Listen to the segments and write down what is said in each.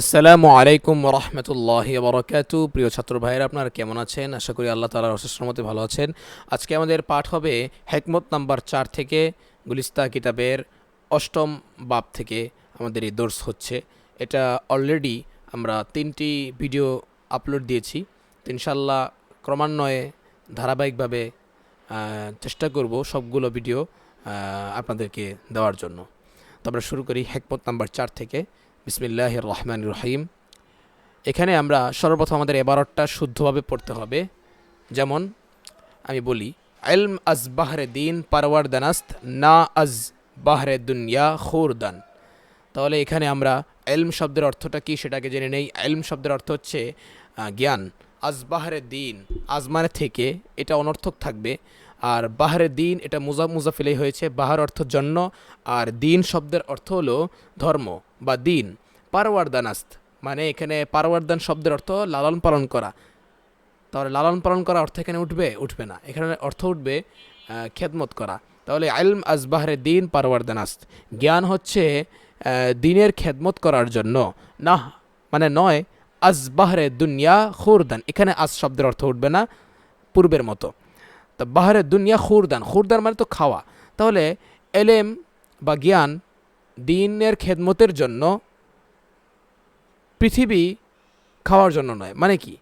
আসসালামু আলাইকুম রহমতুল্লাহ বরকাতু প্রিয় ছাত্র ভাইয়েরা, আপনারা কেমন আছেন? আশা করি আল্লাহ তালার অশেষ রহমতে ভালো আছেন। আজকে আমাদের পাঠ হবে হেকমত নাম্বার চার থেকে গুলিস্তা কিতাবের অষ্টম বাপ থেকে আমাদের এই দোর্স হচ্ছে। এটা অলরেডি আমরা তিনটি ভিডিও আপলোড দিয়েছি। ইনশাল্লাহ ক্রমান্বয়ে ধারাবাহিকভাবে চেষ্টা করব সবগুলো ভিডিও আপনাদেরকে দেওয়ার জন্য। তো আমরা শুরু করি হেকমত নাম্বার চার থেকে বিসমিল্লাহ রহমান রহিম এখানে আমরা সর্বপ্রথম আমাদের এবারতটা শুদ্ধভাবে পড়তে হবে। যেমন আমি বলি এলম আজ বাহরে দিন পারওয়ার দানাস্ত না আজ বাহরে দুনিয়া খুরদান। তাহলে এখানে আমরা এলম শব্দের অর্থটা কি সেটাকে জেনে নেই। এলম শব্দের অর্থ হচ্ছে জ্ঞান। আজ বাহরে দিন আজ মানে থেকে, এটা অনর্থক থাকবে। আর বাহারে দিন এটা মুজা, মুজাফিলেই হয়েছে। বাহার অর্থ জন্য। আর দিন শব্দের অর্থ হলো ধর্ম বা দিন। পারওয়ারদানাস্ত মানে এখানে পারওয়ারদান শব্দের অর্থ লালন পালন করা। তাহলে লালন পালন করা অর্থ এখানে উঠবে? উঠবে না। এখানে অর্থ উঠবে খেদমত করা। তাহলে আইলম আজবাহরে দিন পারওয়ারদানাস্ত জ্ঞান হচ্ছে দিনের খেদমত করার জন্য। না মানে নয় আজবাহরে দুনিয়া খুরদান। এখানে আজ শব্দের অর্থ উঠবে না, পূর্বের মতো। তা বাহারে দুনিয়া খুরদান। খুরদান মানে তো খাওয়া। তাহলে এলেম বা জ্ঞান দিনের খেদমতের জন্য পৃথিবী খাওয়ার জন্য নয়। মানে কি?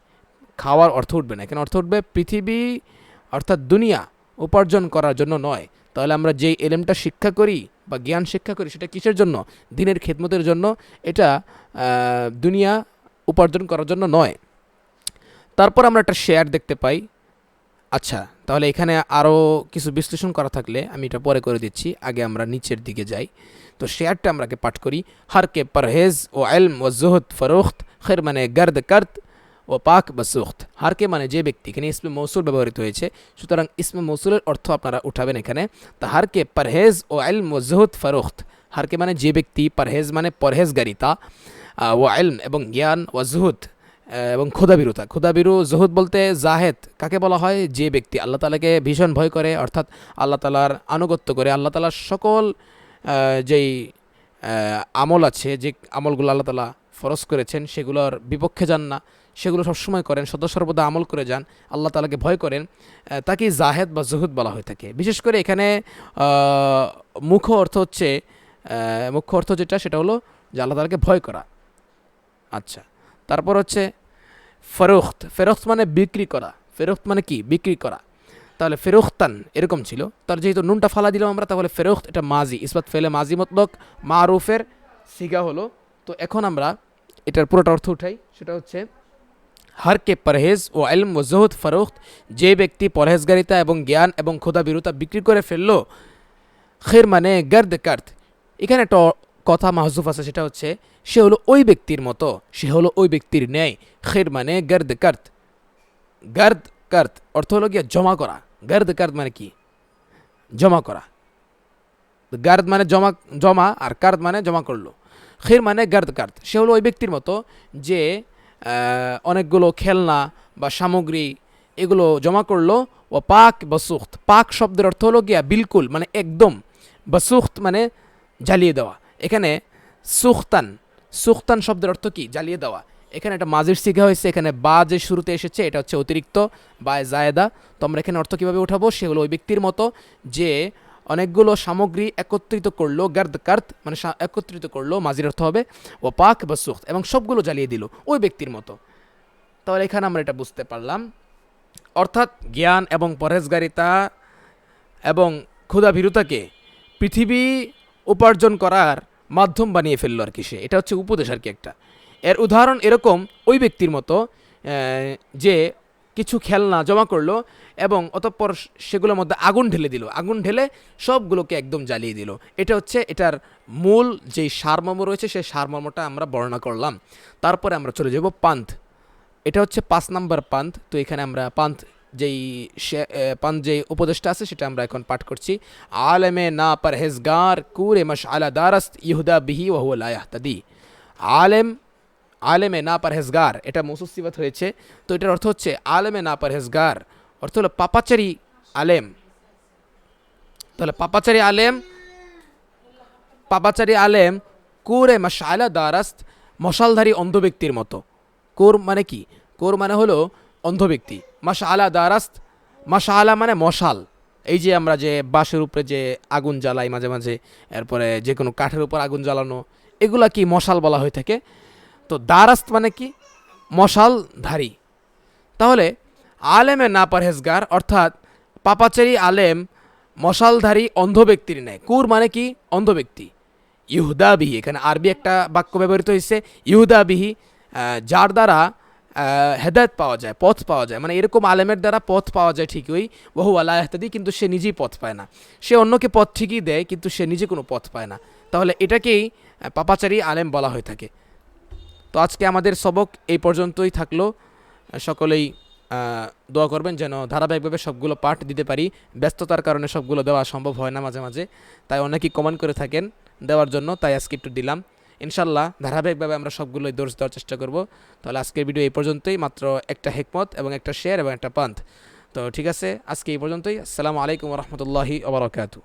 খাওয়ার অর্থ উঠবে না। কেন অর্থ উঠবে পৃথিবী অর্থাৎ দুনিয়া উপার্জন করার জন্য নয়। তাহলে আমরা যেই এলেমটা শিক্ষা করি বা জ্ঞান শিক্ষা করি সেটা কিসের জন্য? দিনের খেদমতের জন্য। এটা দুনিয়া উপার্জন করার জন্য নয়। তারপর আমরা একটা শেয়ার দেখতে পাই। আচ্ছা তাহলে এখানে আরও কিছু বিশ্লেষণ করা থাকলে আমি এটা পরে করে দিচ্ছি। আগে আমরা নিচের দিকে যাই। তো শেয়ারটা আমরা আগে পাঠ করি। হারকে পরহেজ ও এলম ও জোহদ ফরোখত, খের মানে গর্দ কর্ত ও পাক বসুখত হারকে মানে যে ব্যক্তি, এখানে ইসমে মৌসুল ব্যবহৃত হয়েছে। সুতরাং ইসমে মৌসুলের অর্থ আপনারা উঠাবেন এখানে। তা হারকে পরহেজ ও এলম ও জোহদ ফরোখত হারকে মানে যে ব্যক্তি, পরহেজ মানে পরহেজগারিতা ও এলম এবং জ্ঞান ও জুহুদ। এবং ক্ষুদাবিরুতা ক্ষুদাবিরু জহুদ বলতে জাহেদ। কাকে বলা হয়? যে ব্যক্তি। আল্লাহ তালাকে ভীষণ ভয় করে। অর্থাৎ আল্লাহ তালার আনুগত্য করে। আল্লাহ তালার সকল যেই আমল আছে, যে আমলগুলো আল্লাহ তালা ফরজ করেছেন, সেগুলোর বিপক্ষে যান না। সেগুলো সবসময় করেন সদা সর্বদা আমল করে যান, আল্লাহ তালাকে ভয় করেন তাকে জাহেদ বা জহুদ বলা হয়ে থাকে। বিশেষ করে এখানে মুখ্য অর্থ হচ্ছে মুখ্য অর্থ যেটা, সেটা হলো যে আল্লাহ তালাকে ভয় করা। আচ্ছা। তারপর হচ্ছে ফেরোখত ফেরোখত মানে বিক্রি করা, ফেরোখত মানে কি? বিক্রি করা। তাহলে ফেরোখতান এরকম ছিল। তার যেহেতু নুনটা ফালা দিলাম আমরা, তাহলে ফেরোখত এটা মাজি, ইসবাত ফেলে মাজি মতলক, মারুফের সিগা হলো। তো এখন আমরা এটার পুরোটা অর্থ উঠাই। সেটা হচ্ছে হারকে পরহেজ ও এলম ও জহুদ ফরোখত, যে ব্যক্তি পরহেজগারিতা এবং জ্ঞান এবং ক্ষুদা বিরুতা বিক্রি করে ফেলল, খের মানে গর্দ কার্থ এখানে একটা কথা মাহজুফ আছে, সেটা হচ্ছে, সে হলো ওই ব্যক্তির মতো, সে হলো ওই ব্যক্তির ন্যায়। খের মানে গার্দ কার্ত। গার্দ কার্ত অর্থ হলো গিয়া জমা করা। গার্দ কার্ত মানে কি? জমা করা। গার্দ মানে জমা জমা আর কার্দ মানে জমা করল। খের মানে গার্দ কার্ত। সে হলো ওই ব্যক্তির মতো যে অনেকগুলো খেলনা বা সামগ্রী এগুলো জমা করল। ও পাক বসুখত পাক শব্দের অর্থ হলো গিয়া বিলকুল মানে একদম। বসুখত মানে জ্বালিয়ে দেওয়া। এখানে সুখতান সুখতান শব্দের অর্থ কি? জ্বালিয়ে দেওয়া। এখানে একটা মাঝের শিখা হয়েছে, এখানে বা যে শুরুতে এসেছে, এটা হচ্ছে অতিরিক্ত, বা জায়দা। তো আমরা এখানে অর্থ কীভাবে উঠাবো? সে হলো ওই ব্যক্তির মতো যে অনেকগুলো সামগ্রী একত্রিত করল, গার্দ কার্ত মানে একত্রিত করল মাঝির অর্থ হবে ও পাক বা সুখ এবং সবগুলো জ্বালিয়ে দিল, ওই ব্যক্তির মতো। তাহলে এখানে আমরা এটা বুঝতে পারলাম। অর্থাৎ জ্ঞান এবং পরহেজগারিতা এবং ক্ষুধাভীরুতাকে পৃথিবী উপার্জন করার মাধ্যম বানিয়ে ফেলল আর কি সে। এটা হচ্ছে উপদেশ আর কি একটা। এর উদাহরণ এরকম, ওই ব্যক্তির মতো যে কিছু খেলনা জমা করল এবং অতঃপর সেগুলোর মধ্যে আগুন ঢেলে দিল। আগুন ঢেলে সবগুলোকে একদম জ্বালিয়ে দিল। এটা হচ্ছে, এটার মূল যেই সারমর্ম রয়েছে, সেই সারমর্মটা আমরা বর্ণনা করলাম। তারপরে আমরা চলে যাব পান্থ। এটা হচ্ছে পাঁচ নাম্বার পান্থ। তো এখানে আমরা পান্থ যেই শে- এ, পান্থ যে উপদেশটা আছে সেটা আমরা এখন পাঠ করছি। আলেমে না পরহেজগার কুরে মশ আলা দারস্ত ইহুদা বিহি ওহুয়ালাহতাদি আলেম আলেমে না পারহেজগার এটা মুসুসিবত হয়েছে। তো এটার অর্থ হচ্ছে আলেমে না পারহেজগার অর্থ হলো পাপাচারী আলেম। তাহলে পাপাচারী আলেম পাপাচারী আলেম কুরে মশালা দারাস্ত মশালধারী অন্ধ ব্যক্তির মতো। কোর মানে কি? কোর মানে হলো অন্ধ ব্যক্তি। মাশা আলা দারাস্ত মাশা মানে মশাল। এই যে আমরা যে বাঁশের উপরে যে আগুন জ্বালাই মাঝে মাঝে, এরপরে যে কোনো কাঠের উপর আগুন জ্বালানো, এগুলা কি মশাল বলা হয়ে থাকে? তো দারাস্ত মানে কি? মশালধারী। তাহলে আলেমে না পরহেজগার অর্থাৎ পাপাচারী আলেম মশালধারী অন্ধ ব্যক্তির নেয় কুর মানে কি? অন্ধ ব্যক্তি। ইহুদা বিহি, এখানে আরবি একটা বাক্য ব্যবহৃত হয়েছে, ইহুদা বিহি যার দ্বারা হেদায়ত পাওয়া যায়, পথ পাওয়া যায়। মানে এরকম আলেমের দ্বারা পথ পাওয়া যায় ঠিকই বহু আল্লাহ ইহতাদি কিন্তু সে নিজেই পথ পায় না। সে অন্যকে পথ ঠিকই দেয়, কিন্তু সে নিজে কোনো পথ পায় না। তাহলে এটাকেই পাপাচারী আলেম বলা হয়ে থাকে। তো আজকে আমাদের সবক এই পর্যন্তই থাকল। সকলেই দোয়া করবেন যেন ধারাবাহিকভাবে সবগুলো পাঠ দিতে পারি। ব্যস্ততার কারণে সবগুলো দেওয়া সম্ভব হয় না মাঝে মাঝে। তাই অনেকেই কমেন্ট করে থাকেন দেওয়ার জন্য, তাই আজকে একটু দিলাম। ইনশাল্লাহ ধারাবাহিকভাবে আমরা সবগুলোই দোষ দেওয়ার চেষ্টা করব। তাহলে আজকের ভিডিও এই পর্যন্তই। মাত্র একটা হেকমত এবং একটা শেয়ার এবং একটা পান্থ। তো ঠিক আছে, আজকে এই পর্যন্তই। আসসালামু আলাইকুম রহমতুল্লাহি ওবরাকাতু